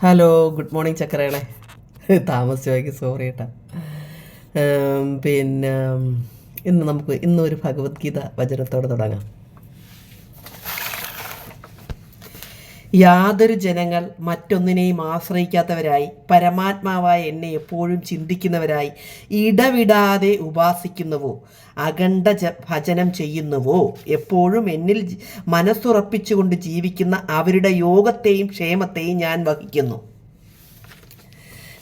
Hello good morning ചക്കരകളെ. താമസിച്ചു sorry ഏട്ടാ. പിന്നെ ഇന്ന് നമുക്ക് ഇന്നൊരു ഭഗവത്ഗീത വചനത്തോടെ തുടങ്ങാം. യാതൊരു ജനങ്ങൾ മറ്റൊന്നിനെയും ആശ്രയിക്കാത്തവരായി പരമാത്മാവായ എന്നെ എപ്പോഴും ചിന്തിക്കുന്നവരായി ഇടവിടാതെ ഉപാസിക്കുന്നുവോ? അഖണ്ഡ ഭജനം ചെയ്യുന്നുവോ? എപ്പോഴും എന്നിൽ മനസ്സുറപ്പിച്ചുകൊണ്ട് ജീവിക്കുന്ന അവരുടെ യോഗത്തെയും ക്ഷേമത്തെയും ഞാൻ വഹിക്കുന്നു.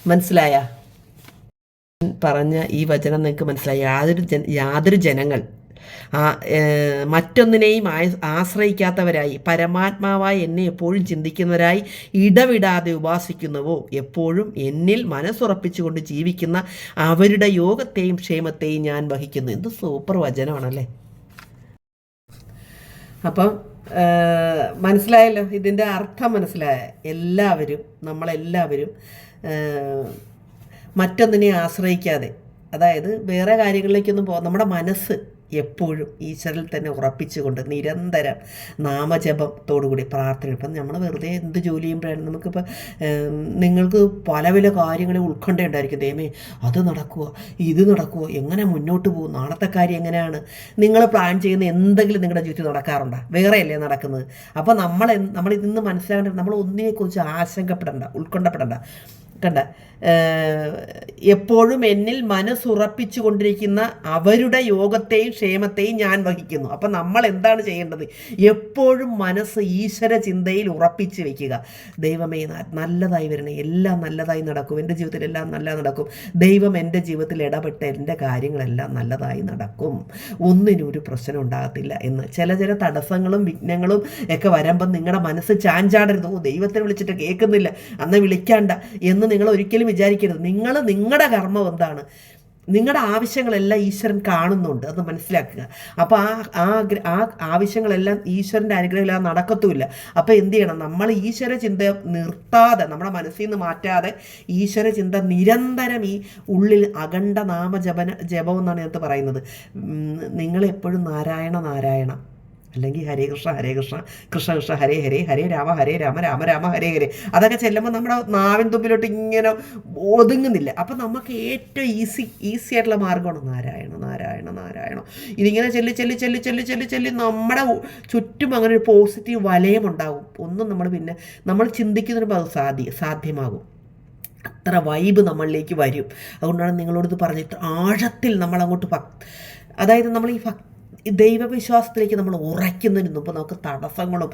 മനസ്സിലായ? പറഞ്ഞ ഈ വചനം നിങ്ങൾക്ക് മനസ്സിലായി. യാതൊരു ജന യാതൊരു ജനങ്ങൾ മറ്റൊന്നിനെയും ആശ്രയിക്കാത്തവരായി പരമാത്മാവായി എന്നെ എപ്പോഴും ചിന്തിക്കുന്നവരായി ഇടവിടാതെ ഉപാസിക്കുന്നുവോ? എപ്പോഴും എന്നിൽ മനസ്സുറപ്പിച്ചുകൊണ്ട് ജീവിക്കുന്ന അവരുടെ യോഗത്തെയും ക്ഷേമത്തെയും ഞാൻ വഹിക്കുന്നു. എന്ത് സൂപ്പർ വചനമാണല്ലേ? അപ്പം മനസ്സിലായല്ലോ? ഇതിന്റെ അർത്ഥം മനസ്സിലായ എല്ലാവരും നമ്മളെല്ലാവരും മറ്റൊന്നിനെ ആശ്രയിക്കാതെ അതായത് വേറെ കാര്യങ്ങളിലേക്കൊന്നും പോ നമ്മുടെ മനസ്സ് എപ്പോഴും ഈശ്വരിൽ തന്നെ ഉറപ്പിച്ചുകൊണ്ട് നിരന്തരം നാമജപത്തോടുകൂടി പ്രാർത്ഥന ഇപ്പം നമ്മൾ വെറുതെ എന്ത് ജോലി ചെയ്യുമ്പോഴാണ് നമുക്കിപ്പോൾ നിങ്ങൾക്ക് പല പല കാര്യങ്ങളെ ഉൾക്കൊണ്ടേണ്ടായിരിക്കും. ദൈവമേ അത് നടക്കുമോ ഇത് നടക്കുമോ എങ്ങനെ മുന്നോട്ട് പോകും നാളത്തെ കാര്യം എങ്ങനെയാണ്? നിങ്ങൾ പ്ലാൻ ചെയ്യുന്ന എന്തെങ്കിലും നിങ്ങളുടെ ജീവിതത്തിൽ നടക്കാറുണ്ടോ? വേറെയല്ലേ നടക്കുന്നത്? അപ്പോൾ നമ്മൾ നമ്മളിതിന്ന് മനസ്സിലാക്കേണ്ടത് നമ്മൾ ഒന്നിനെക്കുറിച്ച് ആശങ്കപ്പെടേണ്ട ഉത്കണ്ഠപ്പെടേണ്ട കണ്ട എപ്പോഴും എന്നിൽ മനസ്സുറപ്പിച്ചു കൊണ്ടിരിക്കുന്ന അവരുടെ യോഗത്തെയും ക്ഷേമത്തെയും ഞാൻ വഹിക്കുന്നു. അപ്പം നമ്മൾ എന്താണ് ചെയ്യേണ്ടത്? എപ്പോഴും മനസ്സ് ഈശ്വര ചിന്തയിൽ ഉറപ്പിച്ച് വെക്കുക. ദൈവമേ നല്ലതായി വരണേ. എല്ലാം നല്ലതായി നടക്കും. എന്റെ ജീവിതത്തിൽ എല്ലാം നല്ല നടക്കും. ദൈവം എന്റെ ജീവിതത്തിൽ ഇടപെട്ട് എന്റെ കാര്യങ്ങളെല്ലാം നല്ലതായി നടക്കും. ഒന്നിനും ഒരു പ്രശ്നം ഉണ്ടാകത്തില്ല എന്ന്. ചില ചില തടസ്സങ്ങളും വിഘ്നങ്ങളും ഒക്കെ വരുമ്പം നിങ്ങളുടെ മനസ്സ് ചാഞ്ചാടരുത്. ഓ ദൈവത്തെ വിളിച്ചിട്ട് കേൾക്കുന്നില്ല. അന്ന് വിളിക്കാണ്ട എന്ന് നിങ്ങൾ ഒരിക്കലും വിചാരിക്കരുത്. നിങ്ങൾ നിങ്ങളുടെ കർമ്മം എന്താണ്? നിങ്ങളുടെ ആവശ്യങ്ങളെല്ലാം ഈശ്വരൻ കാണുന്നുണ്ട്. അത് മനസ്സിലാക്കുക. അപ്പോൾ ആ ആ ആ ആവശ്യങ്ങളെല്ലാം ഈശ്വരന്റെ അനുഗ്രഹമില്ലാതെ നടക്കത്തുമില്ല. അപ്പോൾ എന്ത് ചെയ്യണം? നമ്മൾ ഈശ്വര ചിന്ത നിർത്താതെ നമ്മുടെ മനസ്സിൽ നിന്ന് മാറ്റാതെ ഈശ്വര ചിന്ത നിരന്തരം ഈ ഉള്ളിൽ അഖണ്ഡ നാമ നാമജപന ജപം എന്നാണ് ഇതിനകത്ത് പറയുന്നത്. നിങ്ങളെപ്പോഴും നാരായണ നാരായണ. അല്ലെങ്കിൽ ഹരേ കൃഷ്ണ ഹരേ കൃഷ്ണ കൃഷ്ണ കൃഷ്ണ ഹരേ ഹരേ ഹരേ രാമ ഹരേ രാമ രാമ രാമ ഹരേ ഹരേ. അതൊക്കെ ചെല്ലുമ്പോൾ നമ്മുടെ നാവിൻ തുമ്പിലോട്ട് ഇങ്ങനെ ഒതുങ്ങുന്നില്ല. അപ്പം നമുക്ക് ഏറ്റവും ഈസി ഈസി ആയിട്ടുള്ള മാർഗമാണ് നാരായണ നാരായണ നാരായണ. ഇതിങ്ങനെ ചെല്ലി ചെല്ലി ചെല്ലി ചെല്ലി ചെല്ലി ചെല്ലി നമ്മുടെ ചുറ്റും അങ്ങനെ ഒരു പോസിറ്റീവ് വലയം ഉണ്ടാകും. ഒന്നും നമ്മൾ പിന്നെ നമ്മൾ ചിന്തിക്കുന്നതിന് അത് സാധ്യ സാധ്യമാകും. അത്ര വൈബ് നമ്മളിലേക്ക് വരും. അതുകൊണ്ടാണ് നിങ്ങളോട് ഇത് ആഴത്തിൽ നമ്മളങ്ങോട്ട് ഭക് അതായത് നമ്മൾ ഈ ഭക്തി ദൈവവിശ്വാസത്തിലേക്ക് നമ്മൾ ഉറയ്ക്കുന്നതിന് മുമ്പ് നമുക്ക് തടസ്സങ്ങളും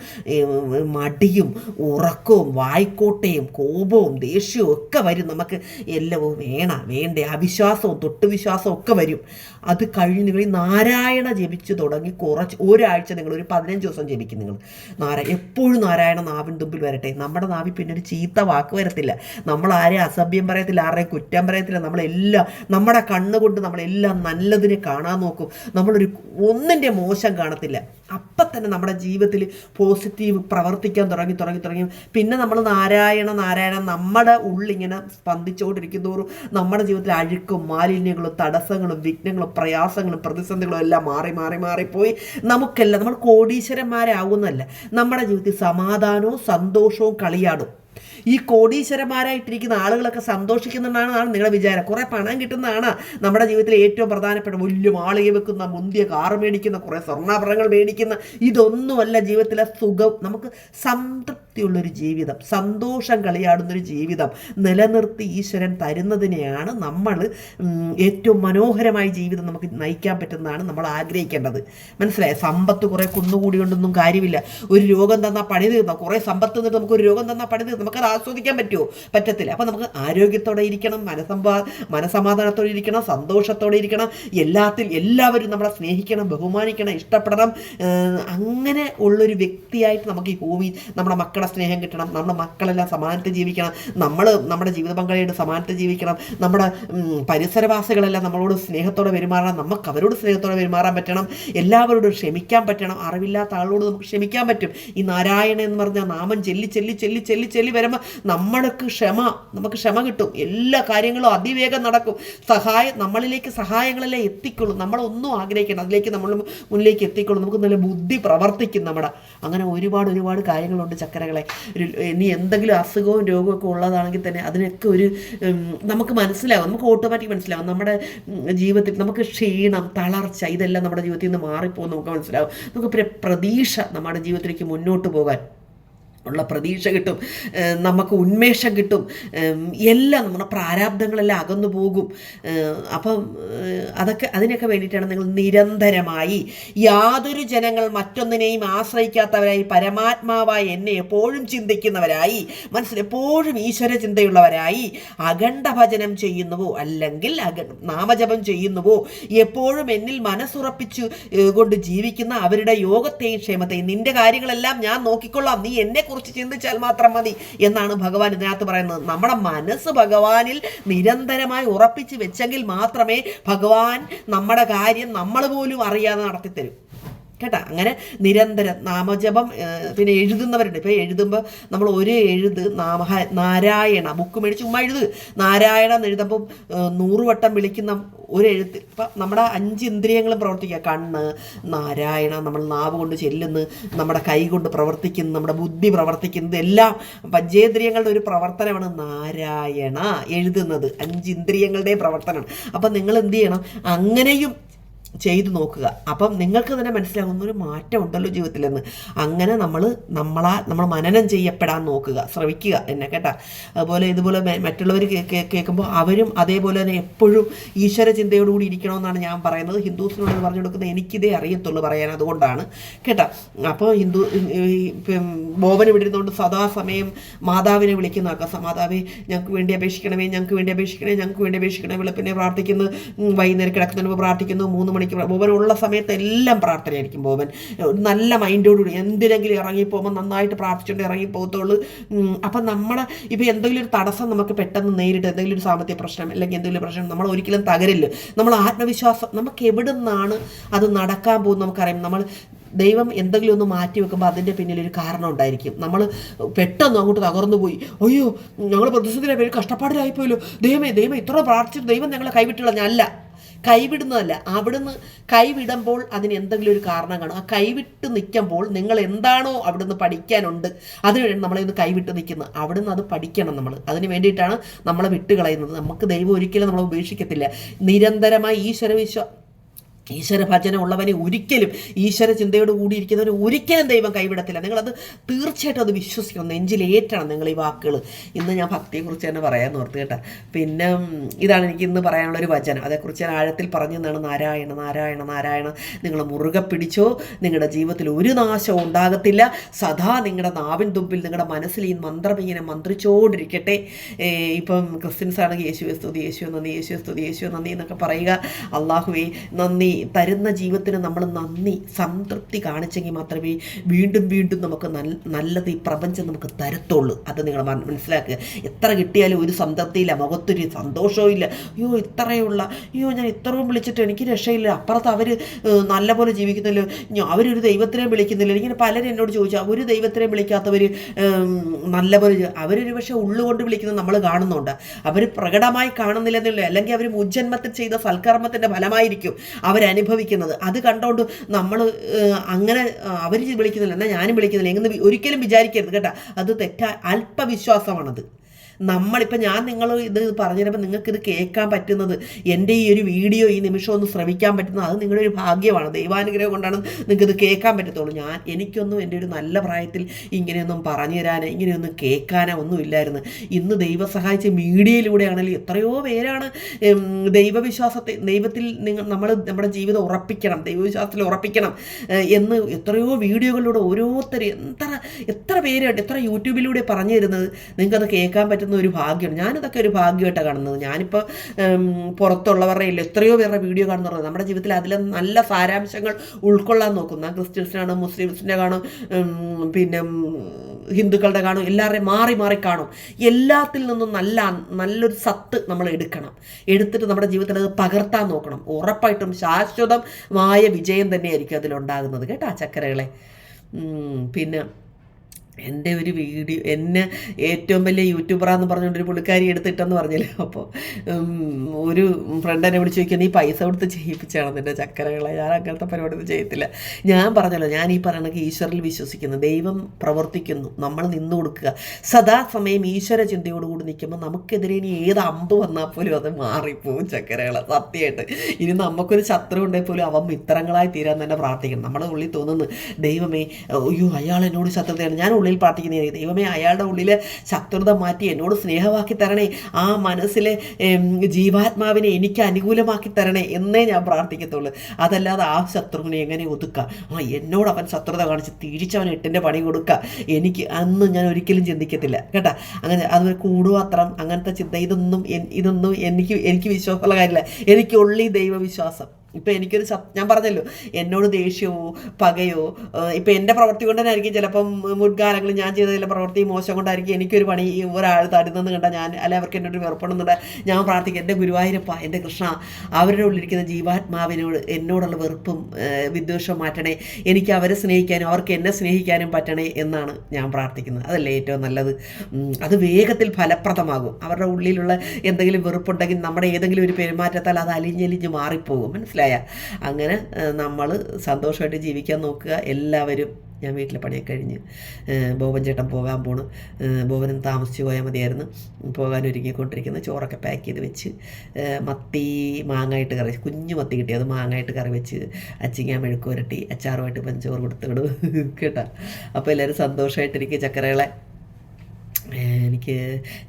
മടിയും ഉറക്കവും വായ്ക്കോട്ടയും കോപവും ദേഷ്യവും ഒക്കെ വരും. നമുക്ക് എല്ലാം വേണ വേണ്ട അവിശ്വാസവും തൊട്ടുവിശ്വാസവും ഒക്കെ വരും. അത് കഴിഞ്ഞ് നിങ്ങൾ ഈ നാരായണ ജപിച്ച് തുടങ്ങി കുറച്ച് ഒരാഴ്ച നിങ്ങൾ ഒരു പതിനഞ്ച് ദിവസം ജപിക്കും നിങ്ങൾ. നാരായ എപ്പോഴും നാരായണ നാവിൻ തുമ്പിൽ വരട്ടെ. നമ്മുടെ നാവിൽ പിന്നെ ഒരു ചീത്ത വാക്ക് വരത്തില്ല. നമ്മൾ ആരെയും അസഭ്യം പറയത്തില്ല ആരെയും കുറ്റം പറയത്തില്ല. നമ്മളെല്ലാം നമ്മുടെ കണ്ണുകൊണ്ട് നമ്മളെല്ലാം നല്ലതിനെ കാണാൻ നോക്കും. നമ്മളൊരു ഒന്നിന്റെ മോശം കാണത്തില്ല. അപ്പം തന്നെ നമ്മുടെ ജീവിതത്തിൽ പോസിറ്റീവ് പ്രവർത്തിക്കാൻ തുടങ്ങി തുടങ്ങി തുടങ്ങി. പിന്നെ നമ്മൾ നാരായണ നാരായണ നമ്മുടെ ഉള്ളിങ്ങനെ സ്പന്ദിച്ചുകൊണ്ടിരിക്കുന്നതോറും നമ്മുടെ ജീവിതത്തിൽ അഴുക്കും മാലിന്യങ്ങളും തടസ്സങ്ങളും വിഘ്നങ്ങളും പ്രയാസങ്ങളും പ്രതിസന്ധികളും എല്ലാം മാറി മാറി മാറിപ്പോയി നമുക്കെല്ലാം നമ്മൾ കോടീശ്വരന്മാരാവുന്നല്ല നമ്മുടെ ജീവിതത്തിൽ സമാധാനവും സന്തോഷവും കളിയാടും. ഈ കോടീശ്വരന്മാരായിട്ടിരിക്കുന്ന ആളുകളൊക്കെ സന്തോഷിക്കുന്നതാണ് നിങ്ങളുടെ വിചാരം. കുറേ പണം കിട്ടുന്നതാണ് നമ്മുടെ ജീവിതത്തിലെ ഏറ്റവും പ്രധാനപ്പെട്ട വലിയ മാളിക വെക്കുന്ന മുന്തിയ കാറ് മേടിക്കുന്ന കുറേ സ്വർണാഭരണങ്ങൾ മേടിക്കുന്ന ഇതൊന്നുമല്ല ജീവിതത്തിലെ സുഖം. നമുക്ക് സംതൃപ്തിയുള്ളൊരു ജീവിതം സന്തോഷം കളിയാടുന്നൊരു ജീവിതം നിലനിർത്തി ഈശ്വരൻ തരുന്നതിനെയാണ് നമ്മൾ ഏറ്റവും മനോഹരമായ ജീവിതം നമുക്ക് നയിക്കാൻ പറ്റുന്നതാണ് നമ്മൾ ആഗ്രഹിക്കേണ്ടത്. മനസ്സിലായ? സമ്പത്ത് കുറേ കുന്നുകൂടി കൊണ്ടൊന്നും കാര്യമില്ല. ഒരു രോഗം തന്നാൽ പണി തീർന്ന? കുറേ സമ്പത്ത് തന്നിട്ട് നമുക്ക് ഒരു രോഗം തന്നാൽ പണി തീർന്നു? നമുക്കത് ആസ്വദിക്കാൻ പറ്റുമോ? പറ്റത്തില്ല. അപ്പോൾ നമുക്ക് ആരോഗ്യത്തോടെ ഇരിക്കണം മനസമ്പാ മനസമാധാനത്തോടെ ഇരിക്കണം സന്തോഷത്തോടെ ഇരിക്കണം എല്ലാത്തിൽ എല്ലാവരും നമ്മളെ സ്നേഹിക്കണം ബഹുമാനിക്കണം ഇഷ്ടപ്പെടണം. അങ്ങനെ ഉള്ളൊരു വ്യക്തിയായിട്ട് നമുക്ക് ഈ ഭൂമി നമ്മുടെ മക്കളെ സ്നേഹം കിട്ടണം നമ്മുടെ മക്കളെല്ലാം സമാനത്തിൽ ജീവിക്കണം നമ്മൾ നമ്മുടെ ജീവിത പങ്കാളിയുടെ സമാനത്തിൽ ജീവിക്കണം നമ്മുടെ പരിസരവാസികളെല്ലാം നമ്മളോട് സ്നേഹത്തോടെ പെരുമാറണം നമുക്ക് അവരോട് സ്നേഹത്തോടെ പെരുമാറാൻ പറ്റണം എല്ലാവരോടും ക്ഷമിക്കാൻ പറ്റണം അറിവില്ലാത്ത ആളോട് നമുക്ക് ക്ഷമിക്കാൻ പറ്റും. ഈ നാരായണ എന്ന് പറഞ്ഞാൽ നാമം ചെല്ലി ചെല്ലി ചെല്ലി ചെല്ലി ചെല്ലി വരുമ്പോൾ നമ്മൾക്ക് ക്ഷമ നമുക്ക് ക്ഷമ കിട്ടും. എല്ലാ കാര്യങ്ങളും അതിവേഗം നടക്കും. സഹായം നമ്മളിലേക്ക് സഹായങ്ങളെല്ലാം എത്തിക്കൊള്ളും. നമ്മളൊന്നും ആഗ്രഹിക്കണം അതിലേക്ക് നമ്മൾ മുന്നിലേക്ക് എത്തിക്കൊള്ളും. നമുക്ക് നല്ല ബുദ്ധി പ്രവർത്തിക്കും നമ്മുടെ. അങ്ങനെ ഒരുപാട് ഒരുപാട് കാര്യങ്ങളുണ്ട് ചക്കരകളെ ഒരു ഇനി എന്തെങ്കിലും അസുഖവും രോഗവും ഒക്കെ ഉള്ളതാണെങ്കിൽ തന്നെ അതിനൊക്കെ ഒരു നമുക്ക് മനസ്സിലാവും. നമുക്ക് ഓട്ടോമാറ്റിക് മനസ്സിലാവും. നമ്മുടെ ജീവിതത്തിൽ നമുക്ക് ക്ഷീണം തളർച്ച ഇതെല്ലാം നമ്മുടെ ജീവിതത്തിൽ നിന്ന് മാറിപ്പോകും നമുക്ക് മനസ്സിലാവും. നമുക്ക് പ്ര- പ്രതീക്ഷ നമ്മുടെ ജീവിതത്തിലേക്ക് മുന്നോട്ട് പോകാൻ. ഉള്ള പ്രതീക്ഷ കിട്ടും. നമുക്ക് ഉന്മേഷം കിട്ടും. എല്ലാം നമ്മുടെ പ്രാരാബ്ദങ്ങളെല്ലാം അകന്നു പോകും. അപ്പം അതൊക്കെ അതിനൊക്കെ വേണ്ടിയിട്ടാണ് നിങ്ങൾ നിരന്തരമായി യാതൊരു ജനങ്ങൾ മറ്റൊന്നിനെയും ആശ്രയിക്കാത്തവരായി പരമാത്മാവായി എന്നെ എപ്പോഴും ചിന്തിക്കുന്നവരായി മനസ്സിൽ എപ്പോഴും ഈശ്വര ചിന്തയുള്ളവരായി അഖണ്ഡ ഭജനം ചെയ്യുന്നുവോ? അല്ലെങ്കിൽ അക നാമജപം ചെയ്യുന്നുവോ? എപ്പോഴും എന്നിൽ മനസ്സുറപ്പിച്ചു കൊണ്ട് ജീവിക്കുന്ന അവരുടെ യോഗത്തെയും ക്ഷേമത്തെയും നിന്റെ കാര്യങ്ങളെല്ലാം ഞാൻ നോക്കിക്കൊള്ളാം. നീ എന്നെ കുറിച്ച് ചിന്തിച്ചാൽ മാത്രം മതി എന്നാണ് ഭഗവാൻ ഇതിനകത്ത് പറയുന്നത്. നമ്മുടെ മനസ്സ് ഭഗവാനിൽ നിരന്തരമായി ഉറപ്പിച്ച് വെച്ചെങ്കിൽ മാത്രമേ ഭഗവാൻ നമ്മുടെ കാര്യം നമ്മൾ പോലും അറിയാതെ നടത്തിത്തരും. കേട്ടാ? അങ്ങനെ നിരന്തരം നാമജപം പിന്നെ എഴുതുന്നവരുണ്ട്. ഇപ്പോൾ എഴുതുമ്പോൾ നമ്മൾ ഒരു എഴുത് നാമ നാരായണ ബുക്ക് മേടിച്ച് ചുമ്മാ എഴുത്. നാരായണ എന്ന് എഴുതുമ്പം നൂറ് വട്ടം വിളിക്കുന്ന ഒരു എഴുത്ത്. ഇപ്പം നമ്മുടെ അഞ്ച് ഇന്ദ്രിയങ്ങളും പ്രവർത്തിക്കുക. കണ്ണ് നാരായണ നമ്മൾ നാവ് കൊണ്ട് ചെല്ലുന്നു നമ്മുടെ കൈ കൊണ്ട് പ്രവർത്തിക്കുന്നു നമ്മുടെ ബുദ്ധി പ്രവർത്തിക്കുന്നത് എല്ലാം പഞ്ചേന്ദ്രിയങ്ങളുടെ ഒരു പ്രവർത്തനമാണ് നാരായണ എഴുതുന്നത്. അഞ്ച് ഇന്ദ്രിയങ്ങളുടെ പ്രവർത്തനമാണ്. അപ്പം നിങ്ങൾ എന്ത് ചെയ്യണം? അങ്ങനെയും ചെയ്തു നോക്കുക. അപ്പം നിങ്ങൾക്ക് തന്നെ മനസ്സിലാകുന്ന ഒരു മാറ്റം ഉണ്ടല്ലോ ജീവിതത്തിലെന്ന്. അങ്ങനെ നമ്മൾ നമ്മളാ നമ്മൾ മനനം ചെയ്യപ്പെടാൻ നോക്കുക. ശ്രമിക്കുക എന്നെ കേട്ടാ. അതുപോലെ ഇതുപോലെ മറ്റുള്ളവർ കേൾക്കുമ്പോൾ അവരും അതേപോലെ തന്നെ എപ്പോഴും ഈശ്വര ചിന്തയോടുകൂടി ഇരിക്കണമെന്നാണ് ഞാൻ പറയുന്നത്. ഹിന്ദുസിനോട് പറഞ്ഞു കൊടുക്കുന്നത് എനിക്കിതേ അറിയത്തുള്ളൂ പറയാൻ അതുകൊണ്ടാണ്. കേട്ടാ. അപ്പോൾ ഹിന്ദു ബോബന് വിടുന്നതുകൊണ്ട് സദാസമയം മാതാവിനെ വിളിക്കുന്നതൊക്കെ മാതാവേ ഞങ്ങൾക്ക് വേണ്ടി അപേക്ഷിക്കണമേ ഞങ്ങൾക്ക് വേണ്ടി അപേക്ഷിക്കണേ ഞങ്ങൾക്ക് വേണ്ടി അപേക്ഷിക്കണേ. വെളുപ്പിനെ പ്രാർത്ഥിക്കുന്നു. വൈകുന്നേരം കിടക്കുന്നതിന് പ്രാർത്ഥിക്കുന്നു. മൂന്ന് മണിക്ക് ബോബൻ ഉള്ള സമയത്ത് എല്ലാം പ്രാർത്ഥനയായിരിക്കും ബോബൻ. നല്ല മൈൻഡോടുകൂടി എന്തിനെങ്കിലും ഇറങ്ങിപ്പോകുമ്പോൾ നന്നായിട്ട് പ്രാർത്ഥിച്ചുകൊണ്ട് ഇറങ്ങിപ്പോകത്തുള്ളൂ അപ്പം നമ്മളെ ഇപ്പോൾ എന്തെങ്കിലും ഒരു തടസ്സം നമുക്ക് പെട്ടെന്ന് നേരിട്ട് എന്തെങ്കിലും ഒരു സാമ്പത്തിക പ്രശ്നം അല്ലെങ്കിൽ എന്തെങ്കിലും പ്രശ്നം നമ്മൾ ഒരിക്കലും തകരില്ല. നമ്മൾ ആത്മവിശ്വാസം നമുക്ക് എവിടെ നിന്നാണ് അത് നടക്കാൻ പോകുന്നത് നമുക്കറിയാം. നമ്മൾ ദൈവം എന്തെങ്കിലും ഒന്ന് മാറ്റി വെക്കുമ്പോൾ അതിന്റെ പിന്നിൽ ഒരു കാരണം ഉണ്ടായിരിക്കും. നമ്മൾ പെട്ടെന്ന് അങ്ങോട്ട് തകർന്നു പോയി. അയ്യോ ഞങ്ങൾ പ്രതിസന്ധിയിലെ പേര് കഷ്ടപ്പാടിലായിപ്പോയല്ലോ. ദൈവമേ ദൈവം ഇത്ര പ്രാർത്ഥിച്ചിട്ട് ദൈവം ഞങ്ങളെ കൈവിട്ടുള്ള അല്ല കൈവിടുന്നതല്ല. അവിടുന്ന് കൈവിടുമ്പോൾ അതിന് എന്തെങ്കിലും ഒരു കാരണം കാണും. ആ കൈവിട്ട് നിൽക്കുമ്പോൾ നിങ്ങൾ എന്താണോ അവിടുന്ന് പഠിക്കാനുണ്ട് അതിനുവേണ്ടി നമ്മളെ ഒന്ന് കൈവിട്ട് നിൽക്കുന്നത് അവിടുന്ന് അത് പഠിക്കണം നമ്മൾ. അതിന് വേണ്ടിയിട്ടാണ് നമ്മളെ വിട്ടുകളയുന്നത്. നമുക്ക് ദൈവം ഒരിക്കലും നമ്മളെ ഉപേക്ഷിക്കത്തില്ല. നിരന്തരമായി ഈശ്വര വിശ്വ ഈശ്വര ഭജന ഉള്ളവനെ ഒരിക്കലും ഈശ്വര ചിന്തയോട് കൂടിയിരിക്കുന്നവനെ ഒരിക്കലും ദൈവം കൈവിടത്തില്ല. നിങ്ങളത് തീർച്ചയായിട്ടും അത് വിശ്വസിക്കണം. നെഞ്ചിലേറ്റണം നിങ്ങൾ ഈ വാക്കുകൾ ഇന്ന് ഞാൻ ഭക്തിയെക്കുറിച്ച് തന്നെ പറയാൻ ഓർത്ത് കേട്ടോ. പിന്നെ ഇതാണ് എനിക്ക് ഇന്ന് പറയാനുള്ള ഒരു വചനം. അതേക്കുറിച്ച് ഞാൻ ആഴത്തിൽ പറഞ്ഞു തന്നാണ് നാരായണ നാരായണ നാരായണ നിങ്ങൾ മുറുകെ പിടിച്ചോ. നിങ്ങളുടെ ജീവിതത്തിൽ ഒരു നാശവും ഉണ്ടാകത്തില്ല. സദാ നിങ്ങളുടെ നാവിൻ തുമ്പിൽ നിങ്ങളുടെ മനസ്സിൽ ഈ മന്ത്രം ഇങ്ങനെ മന്ത്രിച്ചുകൊണ്ടിരിക്കട്ടെ ഇപ്പം ക്രിസ്ത്യൻസ് ആണെങ്കിൽ യേശു സ്തുതി യേശു നന്ദി യേശു സ്തുതി യേശു നന്ദി എന്നൊക്കെ പറയുക. അള്ളാഹുവേ നന്ദി. തരുന്ന ജീവിതത്തിന് നമ്മൾ നന്ദി സംതൃപ്തി കാണിച്ചെങ്കിൽ മാത്രമേ വീണ്ടും വീണ്ടും നമുക്ക് നല്ലത് ഈ പ്രപഞ്ചം നമുക്ക് തരത്തുള്ളൂ. അത് നിങ്ങൾ മനസ്സിലാക്കുക എത്ര കിട്ടിയാലും ഒരു സംതൃപ്തിയില്ല മുഖത്തൊരു സന്തോഷവും ഇല്ല അയ്യോ ഇത്രയുള്ള അയ്യോ ഞാൻ ഇത്രയും വിളിച്ചിട്ട് എനിക്ക് രക്ഷയില്ല. അപ്പുറത്ത് അവർ നല്ലപോലെ ജീവിക്കുന്നില്ല. അവരൊരു ദൈവത്തിനെ വിളിക്കുന്നില്ല. ഇങ്ങനെ പലരും എന്നോട് ചോദിച്ചാൽ ഒരു ദൈവത്തിനെ വിളിക്കാത്തവർ നല്ലപോലെ അവരൊരു പക്ഷേ ഉള്ളുകൊണ്ട് വിളിക്കുന്നത് നമ്മൾ കാണുന്നുണ്ട്. അവർ പ്രകടമായി കാണുന്നില്ലെന്നില്ല അല്ലെങ്കിൽ അവർ മുജ്ജന്മത്തിൽ ചെയ്ത സൽക്കർമ്മത്തിന്റെ ഫലമായിരിക്കും. അവരനുഭവിക്കുന്നത്. അത് കണ്ടുകൊണ്ട് നമ്മൾ അങ്ങനെ അവർ വിളിക്കുന്നില്ല. എന്നാൽ ഞാനും വിളിക്കുന്നില്ല. എങ്ങനെ ഒരിക്കലും വിചാരിക്കരുത് കേട്ടോ. അത് തെറ്റാ അല്പവിശ്വാസമാണത്. നമ്മളിപ്പോൾ ഞാൻ നിങ്ങൾ ഇത് പറഞ്ഞു തരുമ്പോൾ നിങ്ങൾക്ക് ഇത് കേൾക്കാൻ പറ്റുന്നത് എന്റെ ഈ ഒരു വീഡിയോ ഈ നിമിഷം ഒന്ന് ശ്രമിക്കാൻ പറ്റുന്നത് അത് നിങ്ങളുടെ ഒരു ഭാഗ്യമാണ്. ദൈവാനുഗ്രഹം കൊണ്ടാണ് നിങ്ങൾക്കിത് കേൾക്കാൻ പറ്റത്തുള്ളൂ. ഞാൻ എനിക്കൊന്നും എന്റെ ഒരു നല്ല പ്രായത്തിൽ ഇങ്ങനെയൊന്നും പറഞ്ഞു തരാനോ ഇങ്ങനെയൊന്നും കേൾക്കാനോ ഒന്നും ഇല്ലായിരുന്നു. ഇന്ന് ദൈവം സഹായിച്ച മീഡിയയിലൂടെയാണെങ്കിലും എത്രയോ പേരാണ് ദൈവവിശ്വാസത്തെ ദൈവത്തിൽ നിങ്ങൾ നമ്മൾ നമ്മുടെ ജീവിതം ഉറപ്പിക്കണം ദൈവവിശ്വാസത്തിൽ ഉറപ്പിക്കണം എന്ന് എത്രയോ വീഡിയോകളിലൂടെ ഓരോരുത്തർ എത്ര എത്ര പേരുണ്ട് എത്ര യൂട്യൂബിലൂടെ പറഞ്ഞു തരുന്നത് നിങ്ങൾക്കത് കേൾക്കാൻ പറ്റുന്ന ഒരു ഭാഗ്യമാണ്. ഞാനിതൊക്കെ ഒരു ഭാഗ്യമായിട്ടാണ് കാണുന്നത്. ഞാനിപ്പോൾ പുറത്തുള്ളവരുടെ ഇല്ല എത്രയോ പേരുടെ വീഡിയോ കാണുന്നുള്ളത് നമ്മുടെ ജീവിതത്തിൽ അതിലെ നല്ല സാരാംശങ്ങൾ ഉൾക്കൊള്ളാൻ നോക്കുന്ന ക്രിസ്ത്യൻസിനാണ് മുസ്ലിംസിന്റെ കാണും പിന്നെ ഹിന്ദുക്കളുടെ കാണും എല്ലാവരുടെയും മാറി മാറി കാണും. എല്ലാത്തിൽ നിന്നും നല്ല നല്ലൊരു സത്ത് നമ്മൾ എടുക്കണം. എടുത്തിട്ട് നമ്മുടെ ജീവിതത്തിൽ അത് പകർത്താൻ നോക്കണം. ഉറപ്പായിട്ടും ശാശ്വതമായ വിജയം തന്നെയായിരിക്കും അതിലുണ്ടാകുന്നത്. കേട്ടോ ചക്കരകളെ? പിന്നെ എന്റെ ഒരു വീഡിയോ എന്നെ ഏറ്റവും വലിയ യൂട്യൂബറാന്ന് പറഞ്ഞുകൊണ്ട് ഒരു പുള്ളിക്കാരി എടുത്തിട്ടെന്ന് പറഞ്ഞില്ലേ? അപ്പോൾ ഒരു ഫ്രണ്ട് എന്നെ വിളിച്ച് ചോദിക്കുക നീ പൈസ കൊടുത്ത് ചെയ്യിപ്പിച്ചാണ് നിന്റെ ചക്കരകളെ? ഞാൻ അങ്ങനത്തെ പരിപാടി ഒന്നും ചെയ്യത്തില്ല. ഞാൻ പറഞ്ഞല്ലോ ഞാൻ ഈ പറയണത് ഈശ്വരിൽ വിശ്വസിക്കുന്നു. ദൈവം പ്രവർത്തിക്കുന്നു. നമ്മൾ നിന്നു കൊടുക്കുക. സദാസമയം ഈശ്വര ചിന്തയോടുകൂടി നിൽക്കുമ്പോൾ നമുക്കെതിരെ ഇനി ഏത് അമ്പ് വന്നാൽ പോലും അത് മാറിപ്പോവും ചക്കരകളെ. സത്യമായിട്ട്. ഇനി നമുക്കൊരു ശത്രു ഉണ്ടെങ്കിൽ പോലും അവൻ മിത്രങ്ങളായി തീരാൻ തന്നെ പ്രാർത്ഥിക്കണം. നമ്മുടെ ഉള്ളിൽ തോന്നുന്നു ദൈവമേ അയ്യോ അയാൾ എന്നോട് ശത്രുതയാണ്. ഞാൻ ഉള്ളിൽ പ്രാർത്ഥിക്കുന്നത്. ദൈവമേ അയാളുടെ ഉള്ളിലെ ശത്രുത മാറ്റി എന്നോട് സ്നേഹമാക്കി തരണേ. ആ മനസ്സിലെ ജീവാത്മാവിനെ എനിക്ക് അനുകൂലമാക്കി തരണേ എന്നേ ഞാൻ പ്രാർത്ഥിക്കത്തുള്ളൂ. അതല്ലാതെ ആ ശത്രുവിനെ എങ്ങനെ ഒതുക്കുക ആ എന്നോട് അവൻ ശത്രുത കാണിച്ച് തിരിച്ചവൻ എട്ടിന്റെ പണി കൊടുക്കുക എനിക്ക് അന്ന് ഞാൻ ഒരിക്കലും ചിന്തിക്കത്തില്ല. കേട്ടോ? അങ്ങനെ അത് കൂടുപാത്രം അങ്ങനത്തെ ചിന്ത ഇതൊന്നും ഇതൊന്നും എനിക്ക് എനിക്ക് വിശ്വാസമുള്ള കാര്യമില്ല. എനിക്കുള്ളി ദൈവവിശ്വാസം. ഇപ്പം എനിക്കൊരു സത് ഞാൻ പറഞ്ഞല്ലോ എന്നോട് ദേഷ്യമോ പകയോ ഇപ്പം എന്റെ പ്രവൃത്തി കൊണ്ട് തന്നെ ആയിരിക്കും ചിലപ്പം മുൻകാലങ്ങളിൽ ഞാൻ ചെയ്ത ചില പ്രവൃത്തി മോശം കൊണ്ടായിരിക്കും എനിക്കൊരു പണി ഒരാൾ തരുന്നെന്ന് കണ്ടാൽ ഞാൻ അല്ലെ അവർക്ക് എന്നോട് വെറുപ്പണമെന്നുണ്ട് ഞാൻ പ്രാർത്ഥിക്കും എന്റെ ഗുരുവായൂരപ്പ എന്റെ കൃഷ്ണ അവരുടെ ഉള്ളിലിരിക്കുന്ന ജീവാത്മാവിനോട് എന്നോടുള്ള വെറുപ്പും വിദ്വേഷം വിദ്വേഷവും മാറ്റണേ എനിക്ക് അവരെ സ്നേഹിക്കാനും അവർക്ക് എന്നെ സ്നേഹിക്കാനും പറ്റണേ എന്നാണ് ഞാൻ പ്രാർത്ഥിക്കുന്നത്. അതല്ലേ ഏറ്റവും നല്ലത്. അത് വേഗത്തിൽ ഫലപ്രദമാകും. അവരുടെ ഉള്ളിലുള്ള എന്തെങ്കിലും വെറുപ്പുണ്ടെങ്കിൽ നമ്മുടെ ഏതെങ്കിലും ഒരു പെരുമാറ്റത്താൽ അത് അലിഞ്ഞലിഞ്ഞ് മാറിപ്പോകും. മനസ്സിലായ? അങ്ങനെ നമ്മൾ സന്തോഷമായിട്ട് ജീവിക്കാൻ നോക്കുക. എല്ലാവരും ഞാൻ വീട്ടിലെ പണിയൊക്കെ കഴിഞ്ഞ് ബോബൻ ചേട്ടൻ പോകാൻ പോണു. ബോബനും താമസിച്ച് പോയാൽ മതിയായിരുന്നു. പോകാൻ ഒരുങ്ങിക്കൊണ്ടിരിക്കുന്ന. ചോറൊക്കെ പാക്ക് ചെയ്ത് വെച്ച് മത്തി മാങ്ങായിട്ട് കറി കുഞ്ഞു മത്തി കിട്ടി. അത് മാങ്ങായിട്ട് കറി വെച്ച് അച്ചിങ്ങാൻ മെഴുക്ക് പുരട്ടി അച്ചാറുമായിട്ട് പഞ്ചോറ് കൊടുത്തിടും കേട്ടോ. അപ്പോൾ എല്ലാവരും സന്തോഷമായിട്ടിരിക്കുക ചക്കരകളെ.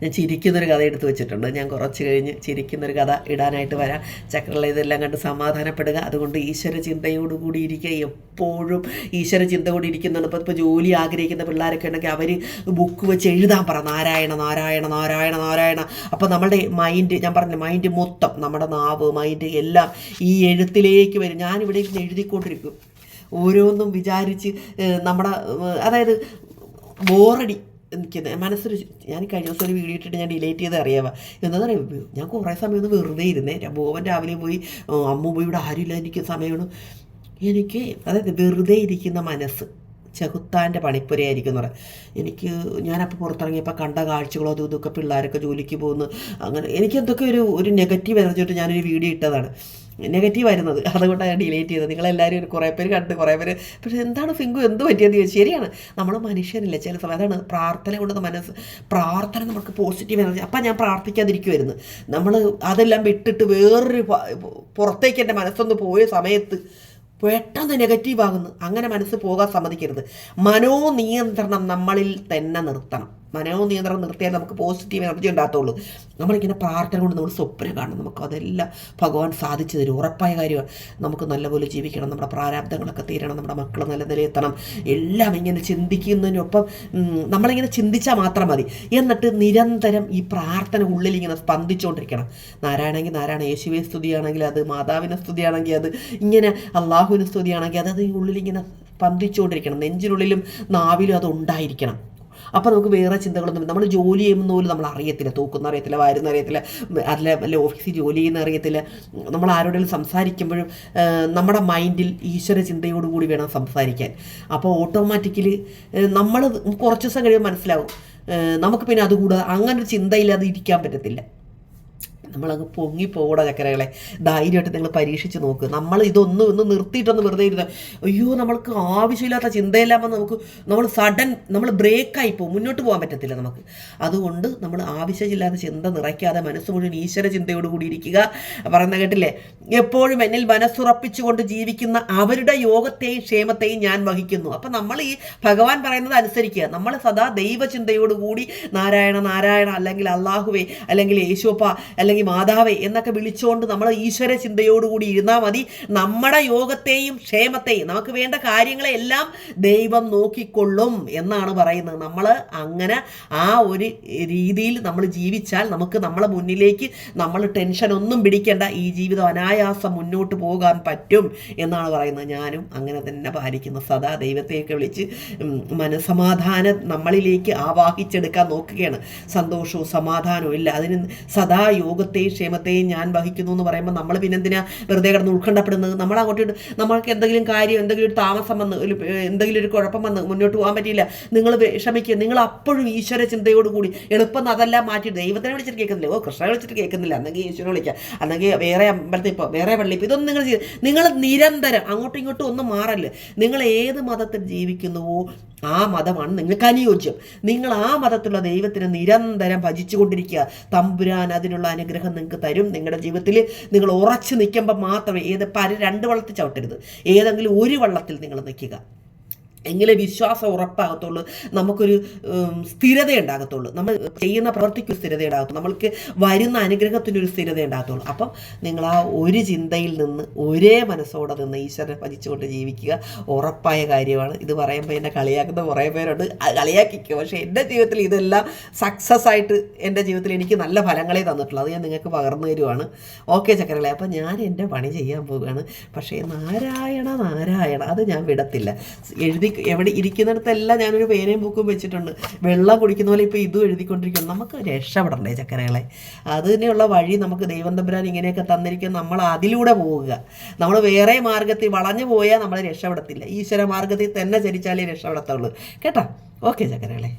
ഞാൻ ചിരിക്കുന്നൊരു കഥ എടുത്തു വെച്ചിട്ടുണ്ട്. ഞാൻ കുറച്ച് കഴിഞ്ഞ് ചിരിക്കുന്നൊരു കഥ ഇടാനായിട്ട് വരാം. ചക്രള ഇതെല്ലാം കണ്ട് സമാധാനപ്പെടുക. അതുകൊണ്ട് ഈശ്വര ചിന്തയോടുകൂടി ഇരിക്കുക. എപ്പോഴും ഈശ്വര ചിന്ത കൂടി ഇരിക്കുന്നുണ്ട്. ഇപ്പോൾ ഇപ്പോൾ ജോലി ആഗ്രഹിക്കുന്ന പിള്ളേരൊക്കെ ഉണ്ടെങ്കിൽ അവർ ബുക്ക് വെച്ച് എഴുതാൻ പറ. നാരായണ നാരായണ നാരായണ നാരായണ. അപ്പോൾ നമ്മുടെ മൈൻഡ് ഞാൻ പറഞ്ഞ മൈൻഡ് മൊത്തം നമ്മുടെ നാവ് മൈൻഡ് എല്ലാം ഈ എഴുത്തിലേക്ക് വരും. ഞാനിവിടെ ഇരുന്ന് എഴുതിക്കൊണ്ടിരിക്കും. ഓരോന്നും വിചാരിച്ച് നമ്മുടെ അതായത് ബോറടി. എനിക്ക് മനസ്സൊരു ഞാൻ കഴിഞ്ഞ ദിവസം ഒരു വീഡിയോ ഇട്ടിട്ട് ഞാൻ ഡിലേറ്റ് ചെയ്ത് അറിയാവ? എന്താണെന്ന് അറിയാം? ഞാൻ കുറേ സമയം ഒന്ന് വെറുതെ ഇരുന്നേ. ബോവൻ രാവിലെ പോയി അമ്മ പോയി ഇവിടെ ആരുമില്ല എനിക്ക് സമയമാണ് എനിക്ക് അതായത് വെറുതെ ഇരിക്കുന്ന മനസ്സ് ചെകുത്താന്റെ പണിപ്പുരയായിരിക്കും എന്ന് പറയാം. എനിക്ക് ഞാനപ്പോൾ പുറത്തിറങ്ങിയപ്പോൾ കണ്ട കാഴ്ചകളോ അതും ഇതൊക്കെ പിള്ളേരൊക്കെ ജോലിക്ക് പോകുന്നു. അങ്ങനെ എനിക്ക് എന്തൊക്കെ ഒരു ഒരു നെഗറ്റീവ് എനർജിയിട്ട് ഞാനൊരു വീഡിയോ ഇട്ടതാണ്. നെഗറ്റീവ് ആയിരുന്നത്. അതുകൊണ്ടാണ് ഡിലേറ്റ് ചെയ്തത്. നിങ്ങളെല്ലാവരും കുറേ പേര് കണ്ട് കുറേ പേര് പക്ഷേ എന്താണ് ഫിങ്കു? എന്ത് പറ്റിയെന്ന് ചോദിച്ചു. ശരിയാണ്. നമ്മൾ മനുഷ്യനല്ലേ? ചില സമയം അതാണ് പ്രാർത്ഥന കൊണ്ട് മനസ്സ് പ്രാർത്ഥന നമുക്ക് പോസിറ്റീവ് എനർജി അപ്പം ഞാൻ പ്രാർത്ഥിക്കാതിരിക്കുമായിരുന്നു നമ്മൾ അതെല്ലാം വിട്ടിട്ട് വേറൊരു പുറത്തേക്ക് എന്റെ മനസ്സൊന്ന് പോയ സമയത്ത് പെട്ടെന്ന് നെഗറ്റീവ് ആകുന്നു. അങ്ങനെ മനസ്സ് പോകാൻ സമ്മതിക്കരുത്. മനോനിയന്ത്രണം നമ്മളിൽ തന്നെ നിർത്തണം. മനോനിയന്ത്രണം നിർത്തിയാൽ നമുക്ക് പോസിറ്റീവ് എനർജി ഉണ്ടാകത്തുള്ളൂ. നമ്മളിങ്ങനെ പ്രാർത്ഥന കൊണ്ട് നമ്മൾ സ്വപ്നം കാണും. നമുക്ക് അതെല്ലാം ഭഗവാൻ സാധിച്ചു തരും. ഉറപ്പായ കാര്യമാണ്. നമുക്ക് നല്ലപോലെ ജീവിക്കണം. നമ്മുടെ പ്രാരാബ്ദങ്ങളൊക്കെ തീരണം. നമ്മുടെ മക്കൾ നല്ല നിലയെത്തണം എല്ലാം ഇങ്ങനെ ചിന്തിക്കുന്നതിനൊപ്പം നമ്മളിങ്ങനെ ചിന്തിച്ചാൽ മാത്രം മതി. എന്നിട്ട് നിരന്തരം ഈ പ്രാർത്ഥന ഉള്ളിൽ ഇങ്ങനെ സ്പന്ദിച്ചുകൊണ്ടിരിക്കണം നാരായണമെങ്കിൽ നാരായണ യേശുവെ സ്തുതിയാണെങ്കിൽ അത് മാതാവിനെ സ്തുതിയാണെങ്കിൽ അത് ഇങ്ങനെ അള്ളാഹുവിനെ സ്തുതിയാണെങ്കിൽ അത് അത് ഉള്ളിൽ ഇങ്ങനെ സ്പന്ദിച്ചുകൊണ്ടിരിക്കണം നെഞ്ചിനുള്ളിലും നാവിലും അത് ഉണ്ടായിരിക്കണം. അപ്പോൾ നമുക്ക് വേറെ ചിന്തകളൊന്നും നമ്മൾ ജോലി ചെയ്യുന്ന പോലും നമ്മൾ അറിയത്തില്ല. തൂക്കുന്ന അറിയത്തില്ല വാരുന്ന അറിയത്തില്ല അല്ല അല്ല ഓഫീസിൽ ജോലി ചെയ്യുന്ന അറിയത്തില്ല. നമ്മൾ ആരോടെങ്കിലും സംസാരിക്കുമ്പോഴും നമ്മുടെ മൈൻഡിൽ ഈശ്വര ചിന്തയോടുകൂടി വേണം സംസാരിക്കാൻ. അപ്പോൾ ഓട്ടോമാറ്റിക്കലി നമ്മൾ കുറച്ച് ദിവസം കഴിയുമ്പോൾ മനസ്സിലാവും. നമുക്ക് പിന്നെ അതുകൂടാതെ അങ്ങനെ ഒരു ചിന്തയില്ലാതെ ഇരിക്കാൻ പറ്റത്തില്ല. നമ്മളങ്ങ് പൊങ്ങിപ്പോകൂടാ ചക്കരകളെ. ധൈര്യമായിട്ട് നിങ്ങൾ പരീക്ഷിച്ച് നോക്ക്. നമ്മൾ ഇതൊന്നും ഒന്ന് നിർത്തിയിട്ടൊന്ന് വെറുതെ ഇരുന്ന് അയ്യോ നമ്മൾക്ക് ആവശ്യമില്ലാത്ത ചിന്തയെല്ലാം വന്ന് നമുക്ക് നമ്മൾ സഡൻ നമ്മൾ ബ്രേക്കായി പോകും. മുന്നോട്ട് പോകാൻ പറ്റത്തില്ല നമുക്ക്. അതുകൊണ്ട് നമ്മൾ ആവശ്യമില്ലാത്ത ചിന്ത നിറയ്ക്കാതെ മനസ്സ് മുഴുവൻ ഈശ്വര ചിന്തയോട് കൂടി ഇരിക്കുക. പറയുന്ന കേട്ടില്ലേ? എപ്പോഴും എന്നിൽ മനസ്സുറപ്പിച്ചുകൊണ്ട് ജീവിക്കുന്ന അവരുടെ യോഗത്തെയും ക്ഷേമത്തെയും ഞാൻ വഹിക്കുന്നു. അപ്പം നമ്മൾ ഈ ഭഗവാൻ പറയുന്നത് അനുസരിക്കുക. നമ്മൾ സദാ ദൈവചിന്തയോടുകൂടി നാരായണ നാരായണ അല്ലെങ്കിൽ അള്ളാഹുവേ അല്ലെങ്കിൽ യേശോപ്പ അല്ലെങ്കിൽ മാതാവേ എന്നൊക്കെ വിളിച്ചുകൊണ്ട് നമ്മൾ ഈശ്വര ചിന്തയോടുകൂടി ഇരുന്നാൽ മതി. നമ്മുടെ യോഗത്തെയും ക്ഷേമത്തെയും നമുക്ക് വേണ്ട കാര്യങ്ങളെ എല്ലാം ദൈവം നോക്കിക്കൊള്ളും എന്നാണ് പറയുന്നത്. നമ്മൾ അങ്ങനെ ആ ഒരു രീതിയിൽ നമ്മൾ ജീവിച്ചാൽ നമുക്ക് നമ്മളെ മുന്നിലേക്ക് നമ്മൾ ടെൻഷൻ ഒന്നും പിടിക്കേണ്ട. ഈ ജീവിതം അനായാസം മുന്നോട്ട് പോകാൻ പറ്റും എന്നാണ് പറയുന്നത്. ഞാനും അങ്ങനെ തന്നെ പാലിക്കുന്നു. സദാ ദൈവത്തെയൊക്കെ വിളിച്ച് മനസമാധാനം നമ്മളിലേക്ക് ആവാഹിച്ചെടുക്കാൻ നോക്കുകയാണ്. സന്തോഷവും സമാധാനവും ഇല്ല. അതിന് സദാ യോഗത്തിൽ ക്ഷേമത്തെയും ക്ഷേമത്തെയും ഞാൻ വഹിക്കുന്നു എന്ന് പറയുമ്പോൾ നമ്മൾ പിന്നെ എന്തിനാ വെറുതെ കിടന്ന് ഉത്കണ്ഠപ്പെടുന്നത്? നമ്മൾ അങ്ങോട്ട് നമ്മൾക്ക് എന്തെങ്കിലും കാര്യം എന്തെങ്കിലും ഒരു താമസം വന്ന് ഒരു എന്തെങ്കിലും ഒരു കുഴപ്പം വന്ന് മുന്നോട്ട് പോകാൻ പറ്റിയില്ല. നിങ്ങൾ വിഷമിക്കുക. നിങ്ങൾ അപ്പോഴും ഈശ്വര ചിന്തയോടുകൂടി എളുപ്പം അതെല്ലാം മാറ്റി ദൈവത്തിനെ വിളിച്ചിട്ട് കേൾക്കുന്നില്ല. ഓ കൃഷ്ണനെ വിളിച്ചിട്ട് കേൾക്കുന്നില്ല. അല്ലെങ്കിൽ ഈശ്വരനെ വിളിക്കുക. അല്ലെങ്കിൽ വേറെ അമ്പലത്തിൽ ഇപ്പോൾ വേറെ പള്ളി ഇപ്പോൾ ഇതൊന്നും നിങ്ങൾ നിങ്ങൾ നിരന്തരം അങ്ങോട്ടും ഇങ്ങോട്ടും ഒന്നും മാറല്ല നിങ്ങൾ ഏത് മതത്തിൽ ജീവിക്കുന്നുവോ ആ മതമാണ് നിങ്ങൾക്ക് അനുയോജ്യം നിങ്ങൾ ആ മതത്തിലുള്ള ദൈവത്തിനെ നിരന്തരം ഭജിച്ചുകൊണ്ടിരിക്കുക. തമ്പുരാൻ അതിനുള്ള അനുഗ്രഹം നിങ്ങൾക്ക് തരും. നിങ്ങളുടെ ജീവിതത്തിൽ നിങ്ങൾ ഉറച്ചു നിൽക്കുമ്പോൾ മാത്രമേ ഏത് പര രണ്ട് വള്ളത്തിൽ ചവിട്ടരുത്. ഏതെങ്കിലും ഒരു വള്ളത്തിൽ നിങ്ങൾ നിൽക്കുക. എങ്കിലേ വിശ്വാസം ഉറപ്പാകത്തുള്ളൂ. നമുക്കൊരു സ്ഥിരത ഉണ്ടാകത്തുള്ളൂ നമ്മൾ ചെയ്യുന്ന പ്രവൃത്തിക്ക് സ്ഥിരത ഉണ്ടാകത്തുള്ളൂ നമ്മൾക്ക് വരുന്ന അനുഗ്രഹത്തിനൊരു സ്ഥിരത ഉണ്ടാകത്തുള്ളൂ അപ്പം നിങ്ങൾ ആ ഒരു ചിന്തയിൽ നിന്ന് ഒരേ മനസ്സോടെ നിന്ന് ഈശ്വരനെ ഭജിച്ചുകൊണ്ട് ജീവിക്കുക. ഉറപ്പായ കാര്യമാണ്. ഇത് പറയുമ്പോൾ എന്നെ കളിയാക്കുന്ന കുറേ പേരുണ്ട്. കളിയാക്കിക്കുക പക്ഷേ എന്റെ ജീവിതത്തിൽ ഇതെല്ലാം സക്സസ് ആയിട്ട് എന്റെ ജീവിതത്തിൽ എനിക്ക് നല്ല ഫലങ്ങളെ തന്നിട്ടുള്ളൂ അത് ഞാൻ നിങ്ങൾക്ക് പകർന്നു തരുവാണ്. ഓക്കെ ചക്കരകളെ അപ്പം ഞാൻ എന്റെ പണി ചെയ്യാൻ പോവുകയാണ്. പക്ഷേ നാരായണ നാരായണ അത് ഞാൻ വിടത്തില്ല. എഴുതി എവിടെ ഇരിക്കുന്നിടത്തെല്ലാം ഞാനൊരു പേനയും ബുക്കും വെച്ചിട്ടുണ്ട്. വെള്ളം കുടിക്കുന്ന പോലെ ഇപ്പോൾ ഇതും എഴുതിക്കൊണ്ടിരിക്കുന്നു. നമുക്ക് രക്ഷപ്പെടണ്ടേ ചക്കരകളെ? അത് തന്നെയുള്ള വഴി നമുക്ക് ദൈവം തമ്പുരാൻ ഇങ്ങനെയൊക്കെ തന്നിരിക്കുന്ന നമ്മൾ അതിലൂടെ പോവുക. നമ്മൾ വേറെ മാർഗത്തിൽ വളഞ്ഞു പോയാൽ നമ്മളെ രക്ഷപ്പെടത്തില്ല. ഈശ്വര മാർഗത്തിൽ തന്നെ ചരിച്ചാലേ രക്ഷപ്പെടത്തുള്ളൂ. കേട്ടോ? ഓക്കെ ചക്കരകളെ.